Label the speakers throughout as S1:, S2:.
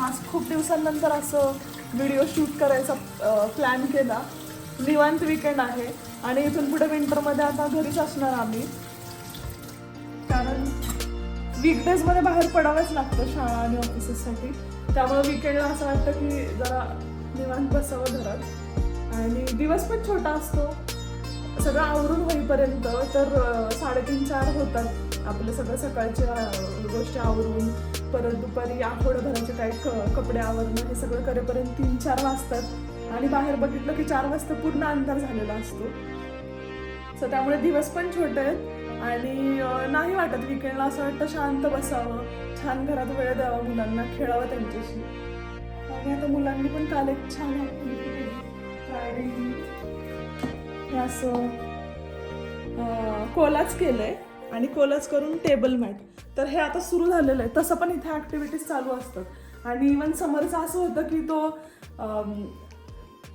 S1: आज खूप दिवसांनंतर असं व्हिडिओ शूट करायचा प्लॅन केला. निवांत विकेंड आहे. आणि इथून पुढे विंटरमध्ये आता घरीच असणार आम्ही. कारण वीकडेजमध्ये बाहेर पडावंच लागतं शाळा आणि ऑफिसेससाठी त्यामुळे विकेंडला असं वाटतं की जरा निवांत बसावं घरात. आणि दिवस पण छोटा असतो. सगळं आवरून होईपर्यंत तर साडेतीन चार होतात. आपलं सगळं सकाळच्या गोष्टी आवरून. परत दुपारी आठवड्याभराचे काय क- कपडे आवरणं हे सगळं करेपर्यंत तीन चार वाजतात. आणि बाहेर बघितलं की चार वाजता पूर्ण अंधार झालेला असतो. सो त्यामुळे दिवस पण छोटे आहेत आणि नाही वाटत विकेंडला असं वाटतं शांत बसावं छान घरात वेळ द्यावा मुलांना खेळावं त्यांच्याशी. आणि आता मुलांनी पण काल एक छान हे असं कोलाच केलंय. आणि कोलाच करून टेबल मॅट. तर हे आता सुरू झालेलं आहे. तसं पण इथे ॲक्टिव्हिटीज चालू असतात. आणि इवन समरचं असं होतं की तो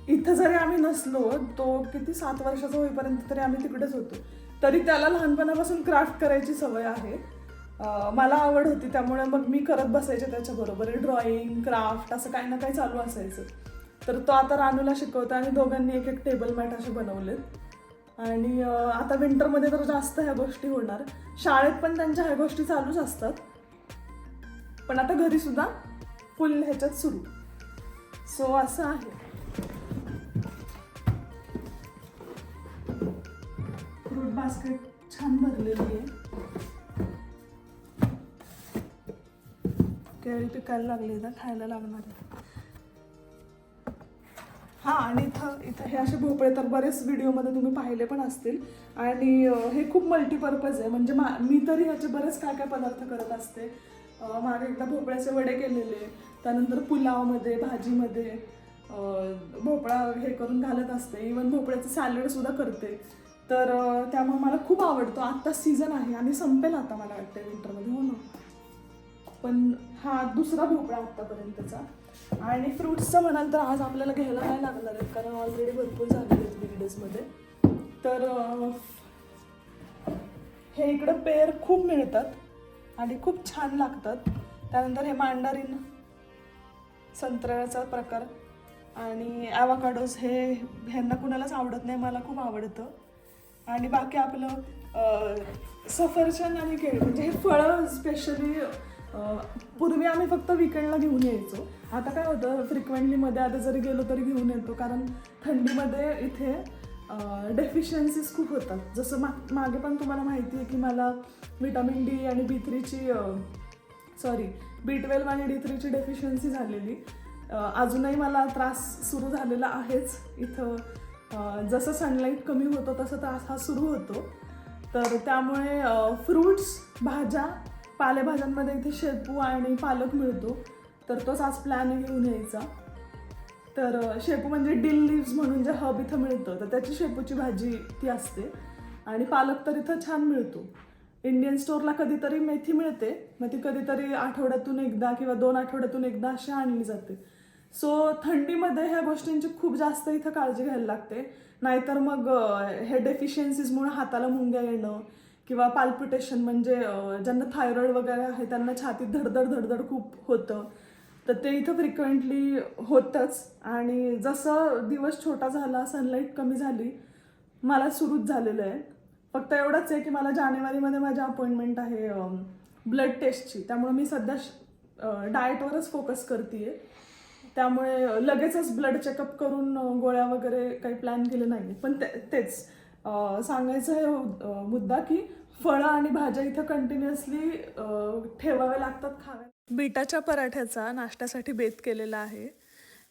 S1: इथं जरी आम्ही नसलो तो किती सात वर्षाचा होईपर्यंत तरी आम्ही तिकडेच होतो. तरी त्याला लहानपणापासून क्राफ्ट करायची सवय आहे. मला आवड होती त्यामुळे मग मी करत बसायचे त्याच्याबरोबर. ड्रॉइंग क्राफ्ट असं काही ना काही चालू असायचं. तर तो आता रानूला शिकवतो आणि दोघांनी एक एक टेबल मॅट असे बनवलेत. आणि आता विंटरमध्ये तर जास्त ह्या गोष्टी होणार. शाळेत पण त्यांच्या ह्या गोष्टी चालूच असतात. पण आता घरी सुद्धा फुल ह्याच्यात सुरू. सो असं आहे. फ्रूट बास्केट छान भरलेली आहे. केळी पिकायला लागली तर खायला लागणार आहे. हा आणि इथं इथं हे असे भोपळे तर बरेच व्हिडिओमध्ये तुम्ही पाहिले पण असतील. आणि हे खूप मल्टीपर्पज आहे. म्हणजे मा मी तरी ह्याचे बरेच काय काय पदार्थ करत असते. मागे एकदा भोपळ्याचे वडे केलेले. त्यानंतर पुलावमध्ये भाजीमध्ये भोपळा हे करून घालत असते. इवन भोपळ्याचं सॅलडसुद्धा करते. तर त्यामुळे मला खूप आवडतो. आत्ता सीझन आहे आणि संपेल आता मला वाटतं विंटरमध्ये हो ना? पण हा दुसरा भोपळा आत्तापर्यंतचा. आणि फ्रुट्सचं म्हणाल तर आज आपल्याला घ्यायला नाही लागणार आहेत? कारण ऑलरेडी भरपूर झालेले आहेत विगडेजमध्ये तर हे इकडं पेर खूप मिळतात आणि खूप छान लागतात. त्यानंतर हे मांडारीन संत्र्याचा प्रकार आणि ॲवाकाडोज हे ह्यांना कुणालाच आवडत नाही मला खूप आवडतं. आणि बाकी आपलं सफरचंद आणि केळी म्हणजे हे फळं स्पेशली पूर्वी आम्ही फक्त विकेंडला घेऊन यायचो. आता काय होतं फ्रिक्वेंटलीमध्ये आता जरी गेलो तरी घेऊन येतो कारण थंडीमध्ये इथे डेफिशियन्सीज खूप होतात. जसं मा मागे पण तुम्हाला माहिती आहे की मला विटॅमिन डी आणि बी थ्रीची सॉरी बी ट्वेल्व आणि डी थ्रीची डेफिशियन्सी झालेली. अजूनही मला त्रास सुरू झालेला आहेच. इथं जसं सनलाईट कमी होतो तसं त्रास हा सुरू होतो. तर त्यामुळे फ्रूट्स भाज्या पालेभाज्यांमध्ये इथे शेपू आणि पालक मिळतो. तर तोच आज प्लॅन घेऊन यायचा. तर शेपू म्हणजे डिल लिव्ज म्हणून जे हब इथं मिळतं तर त्याची शेपूची भाजी ती असते. आणि पालक तर इथं छान मिळतो. इंडियन स्टोअरला कधीतरी मेथी मिळते. मग ती कधीतरी आठवड्यातून एकदा किंवा दोन आठवड्यातून एकदा अशी आणली जाते. सो थंडीमध्ये ह्या गोष्टींची खूप जास्त इथं काळजी घ्यायला लागते. नाहीतर मग हे डेफिशियन्सीजमुळे हाताला मुंग्या येणं किंवा पाल्पिटेशन म्हणजे ज्यांना थायरॉइड वगैरे आहे त्यांना छातीत धडधड धडधड खूप होतं. तर ते इथं फ्रिक्वेंटली होतंच. आणि जसं दिवस छोटा झाला सनलाईट कमी झाली मला सुरूच झालेलं आहे. फक्त एवढंच आहे की मला जानेवारीमध्ये माझी अपॉइंटमेंट आहे ब्लड टेस्टची त्यामुळे मी सध्या डाएटवरच फोकस करते त्यामुळे लगेचच ब्लड चेकअप करून गोळ्या वगैरे काही प्लॅन केले नाही पण ते तेच. सांगायचं आहे मुद्दा की फळं आणि भाज्या इथं कंटिन्युअसली ठेवाव्या लागतात खाव्या बीटाच्या पराठ्याचा नाश्त्यासाठी बेत केलेला आहे.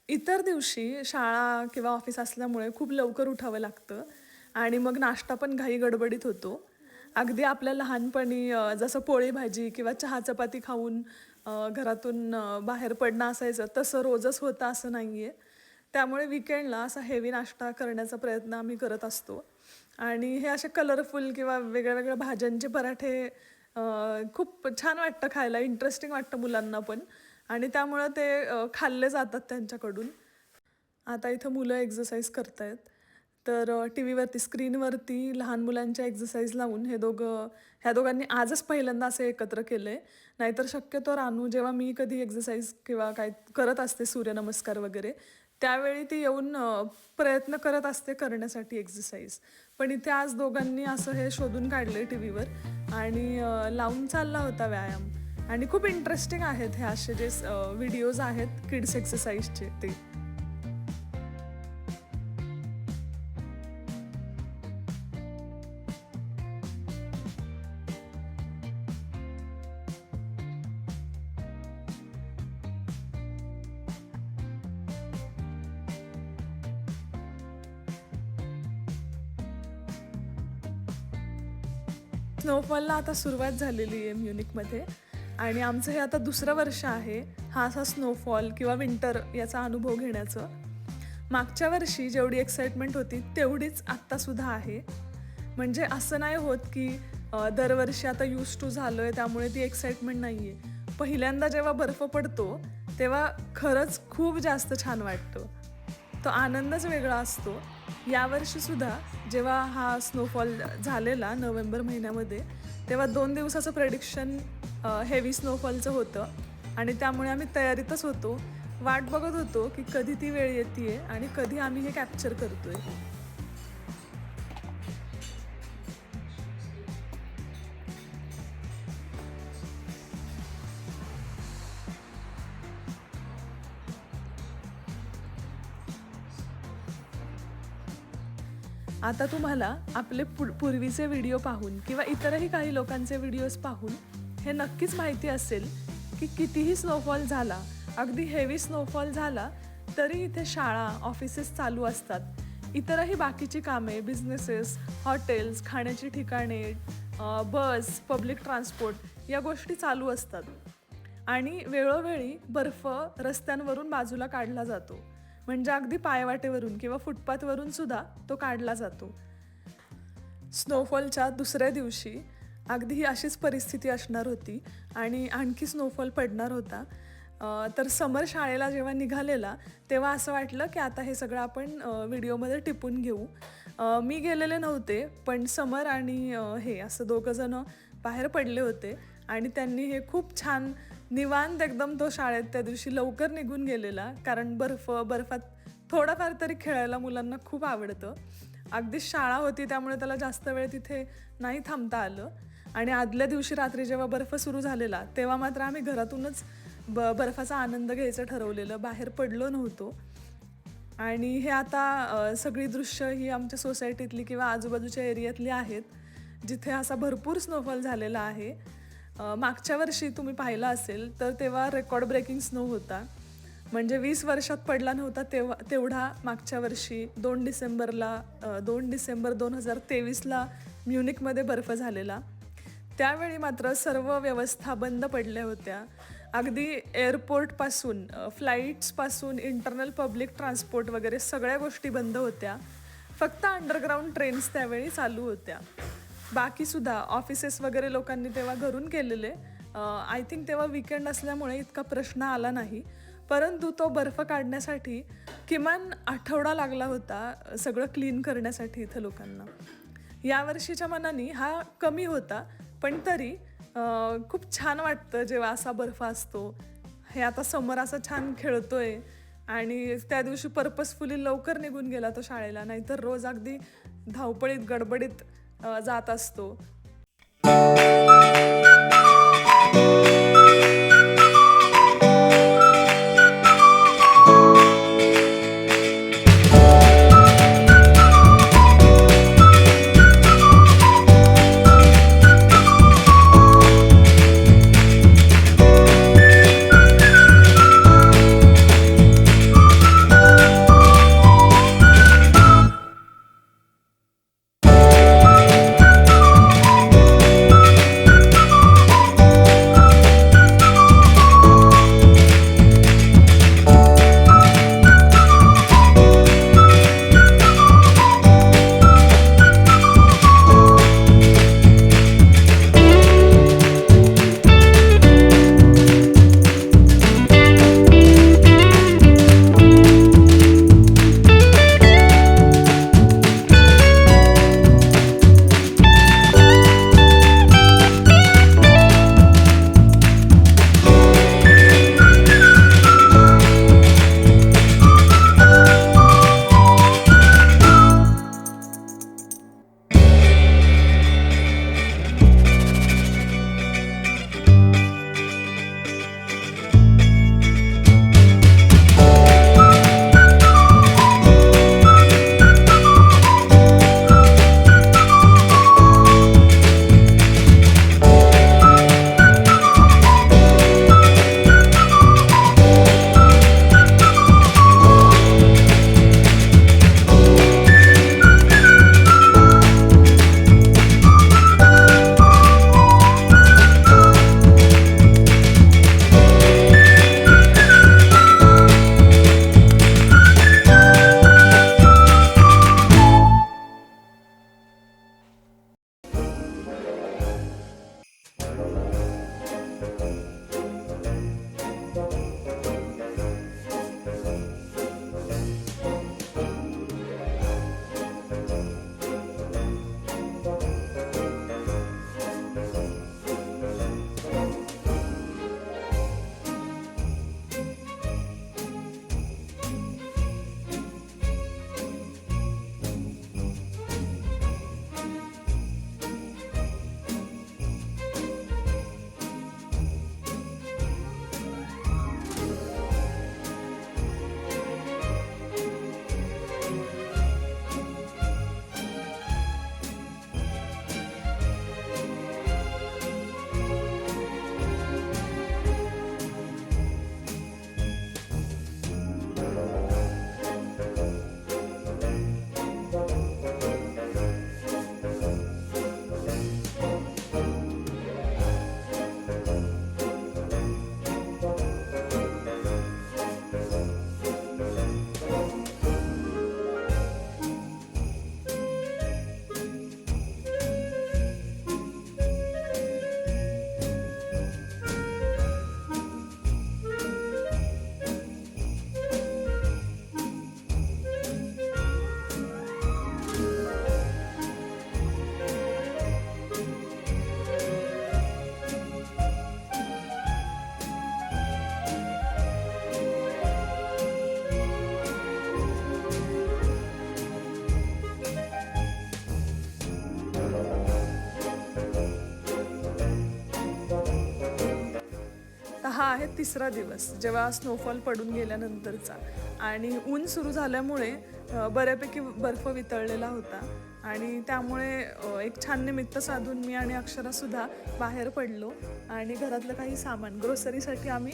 S1: इतर दिवशी शाळा किंवा ऑफिस असल्यामुळे खूप लवकर उठावं लागतं आणि मग नाश्ता पण घाई गडबडीत होतो. अगदी आपल्या लहानपणी जसं पोळी भाजी किंवा चहा चपाती खाऊन घरातून बाहेर पडणं असायचं तसं रोजच होतं असं नाही आहे त्यामुळे विकेंडला असा हेवी नाश्ता करण्याचा प्रयत्न आम्ही करत असतो. आणि हे असे कलरफुल किंवा वेगळ्या वेगळ्या भाज्यांचे पराठे खूप छान वाटतं खायला इंटरेस्टिंग वाटतं मुलांना पण. आणि त्यामुळं ते खाल्ले जातात त्यांच्याकडून. आता इथं मुलं एक्झर्साईज करत आहेत तर टी व्हीवरती स्क्रीनवरती लहान मुलांच्या एक्झरसाईज लावून हे दोघं ह्या दोघांनी आजच पहिल्यांदा असे एकत्र केलं. आहे नाहीतर शक्यतो रानू जेव्हा मी कधी एक्झरसाईज किंवा काय करत असते सूर्यनमस्कार वगैरे त्यावेळी ती येऊन प्रयत्न करत असते करण्यासाठी एक्झरसाईज पण इथे आज दोघांनी असं हे शोधून काढले टी व्हीवर आणि लावून चालला होता व्यायाम. आणि खूप इंटरेस्टिंग आहेत हे असे जे व्हिडिओज आहेत किड्स एक्सरसाइजचे ते. स्नोफॉलला आता सुरुवात झालेली आहे म्युनिकमध्ये. आणि आमचं हे आता दुसरं वर्ष आहे. हा असा स्नोफॉल किंवा विंटर याचा अनुभव घेण्याचं. मागच्या वर्षी जेवढी एक्साइटमेंट होती तेवढीच आत्तासुद्धा आहे. म्हणजे असं नाही होत की दरवर्षी आता यूज टू झालो आहे त्यामुळे ती एक्साइटमेंट नाही आहे पहिल्यांदा जेव्हा बर्फ पडतो तेव्हा खरंच खूप जास्त छान वाटतं. तो आनंदच वेगळा असतो. यावर्षीसुद्धा जेव्हा हा स्नोफॉल झालेला नोव्हेंबर महिन्यामध्ये तेव्हा दोन दिवसाचं प्रेडिक्शन हेवी स्नोफॉलचं होतं. आणि त्यामुळे आम्ही तयारीतच होतो. वाट बघत होतो की कधी ती वेळ येते आहे आणि कधी आम्ही हे कॅप्चर करतो आहे आता तुम्हाला आपले पु पूर्वीचे व्हिडिओ पाहून किंवा इतरही काही लोकांचे व्हिडिओज पाहून हे नक्कीच माहिती असेल की कितीही स्नोफॉल झाला अगदी हेवी स्नोफॉल झाला तरी इथे शाळा ऑफिसेस चालू असतात. इतरही बाकीची कामे बिझनेसेस हॉटेल्स खाण्याची ठिकाणे बस पब्लिक ट्रान्सपोर्ट या गोष्टी चालू असतात. आणि वेळोवेळी बर्फ रस्त्यांवरून बाजूला काढला जातो. म्हणजे अगदी पायवाटेवरून किंवा फुटपाथवरून सुद्धा तो काढला जातो. स्नोफॉलच्या दुसऱ्या दिवशी अगदी ही अशीच परिस्थिती असणार होती आणि आणखी स्नोफॉल पडणार होता. तर समर शाळेला जेव्हा निघालेला तेव्हा असं वाटलं की आता हे सगळं आपण व्हिडिओमध्ये टिपून घेऊ. मी गेलेले नव्हते पण समर आणि हे असं दोघंजणं बाहेर पडले होते आणि त्यांनी हे खूप छान निवांत एकदम तो शाळेत त्या दिवशी लवकर निघून गेलेला कारण बर्फ बर्फात थोडंफार तरी खेळायला मुलांना खूप आवडतं. अगदीच शाळा होती त्यामुळे त्याला जास्त वेळ तिथे नाही थांबता आलं. आणि आदल्या दिवशी रात्री जेव्हा बर्फ सुरू झालेला तेव्हा मात्र आम्ही घरातूनच ब बर्फाचा आनंद घ्यायचं ठरवलेलं. बाहेर पडलो नव्हतो. आणि हे आता सगळी दृश्य ही आमच्या सोसायटीतली किंवा आजूबाजूच्या एरियातली आहेत जिथे असा भरपूर स्नोफॉल झालेला आहे. मागच्या वर्षी तुम्ही पाहिला असेल तर तेव्हा रेकॉर्ड ब्रेकिंग स्नो होता. म्हणजे वीस वर्षात पडला नव्हता तेव्हा तेवढा मागच्या वर्षी दोन डिसेंबरला दोन डिसेंबर दोन हजार तेवीसला म्युनिकमध्ये बर्फ झालेला. त्यावेळी मात्र सर्व व्यवस्था बंद पडल्या होत्या. अगदी एअरपोर्टपासून फ्लाईट्सपासून इंटरनल पब्लिक ट्रान्सपोर्ट वगैरे सगळ्या गोष्टी बंद होत्या. फक्त अंडरग्राऊंड ट्रेन्स त्यावेळी चालू होत्या. बाकीसुद्धा ऑफिसेस वगैरे लोकांनी तेव्हा घरून केलेले. आय थिंक तेव्हा विकेंड असल्यामुळे इतका प्रश्न आला नाही. परंतु तो बर्फ काढण्यासाठी किमान आठवडा लागला होता सगळं क्लीन करण्यासाठी इथं लोकांना. यावर्षीच्या मनाने हा कमी होता पण तरी खूप छान वाटतं जेव्हा असा बर्फ असतो. हे आता समर असा छान खेळतोय आणि त्या दिवशी पर्पजफुली लवकर निघून गेला तो शाळेला नाहीतर रोज अगदी धावपळीत गडबडीत जात असतो. आहे तिसरा दिवस जेव्हा स्नोफॉल पडून गेल्यानंतरचा. आणि ऊन सुरू झाल्यामुळे बऱ्यापैकी बर्फ वितळलेला होता. आणि त्यामुळे एक छान निमित्त साधून मी आणि अक्षरासुद्धा बाहेर पडलो आणि घरातलं काही सामान ग्रोसरीसाठी आम्ही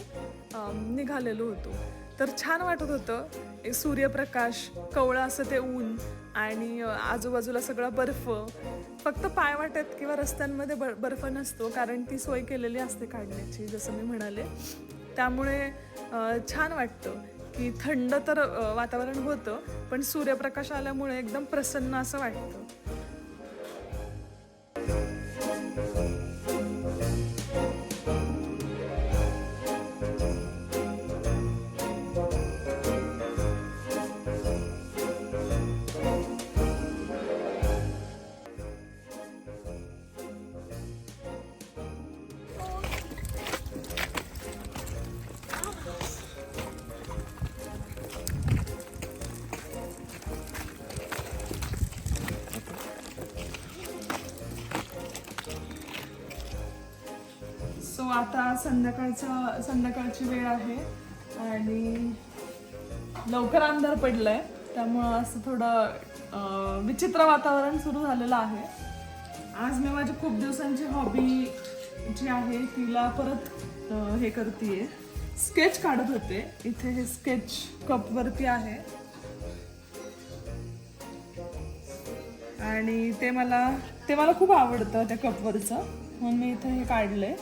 S1: निघालेलो होतो. तर छान वाटत होतं. एक सूर्यप्रकाश कवळं असं ते ऊन आणि आजूबाजूला सगळा बर्फ. फक्त पायवाट्यात किंवा रस्त्यांमध्ये बर बर्फ नसतो कारण ती सोय केलेली असते काढण्याची जसं मी म्हणाले. त्यामुळे छान वाटतं. की थंड तर वातावरण होतं पण सूर्यप्रकाश आल्यामुळे एकदम प्रसन्न असं वाटतं. सो आता संध्याकाळचा संध्याकाळची वेळ आहे आणि लवकर अंधार पडलाय त्यामुळं असं थोडं विचित्र वातावरण सुरू झालेलं आहे. आज मी माझी खूप दिवसांची हॉबी जी आहे तिला परत हे करते स्केच काढत होते. इथे हे स्केच कपवरती आहे. आणि ते मला ते मला खूप आवडतं त्या कपवरचं म्हणून मी इथे हे काढलंय.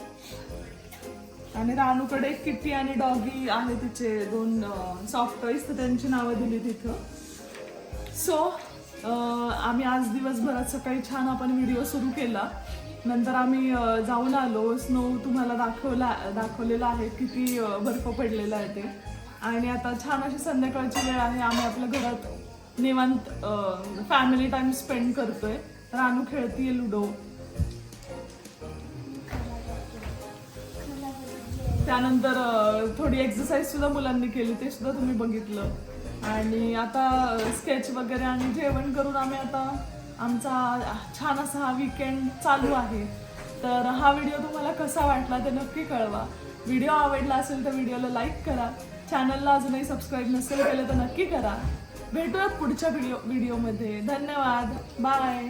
S1: आणि रानूकडे किटी आणि डॉगी आहे तिचे दोन सॉफ्ट टॉईज तर त्यांची नावं दिली तिथं. सो आम्ही आज दिवसभरात सकाळी छान आपण व्हिडिओ सुरू केला. नंतर आम्ही जाऊन आलो. स्नो तुम्हाला दाखवला दाखवलेला आहे किती बर्फ पडलेला आहे ते. आणि आता छान अशी संध्याकाळची वेळ आहे. आम्ही आपल्या घरात निवांत फॅमिली टाईम स्पेंड करतोय. रानू खेळतीये लुडो. त्यानंतर थोडी एक्सरसाइज सुद्धा मुलांनी केली ते सुद्धा तुम्ही बघितलं. आणि आता स्केच वगैरे आणि जेवण करून आम्ही आता आमचा छान असा हा विकेंड चालू आहे. तर हा व्हिडिओ तुम्हाला कसा वाटला ते नक्की कळवा. व्हिडिओ आवडला असेल तर व्हिडिओला लाईक करा. चॅनलला अजूनही सबस्क्राईब नसेल केलं तर नक्की करा. भेटूयात पुढच्या व्हिडिओ व्हिडिओमध्ये धन्यवाद. बाय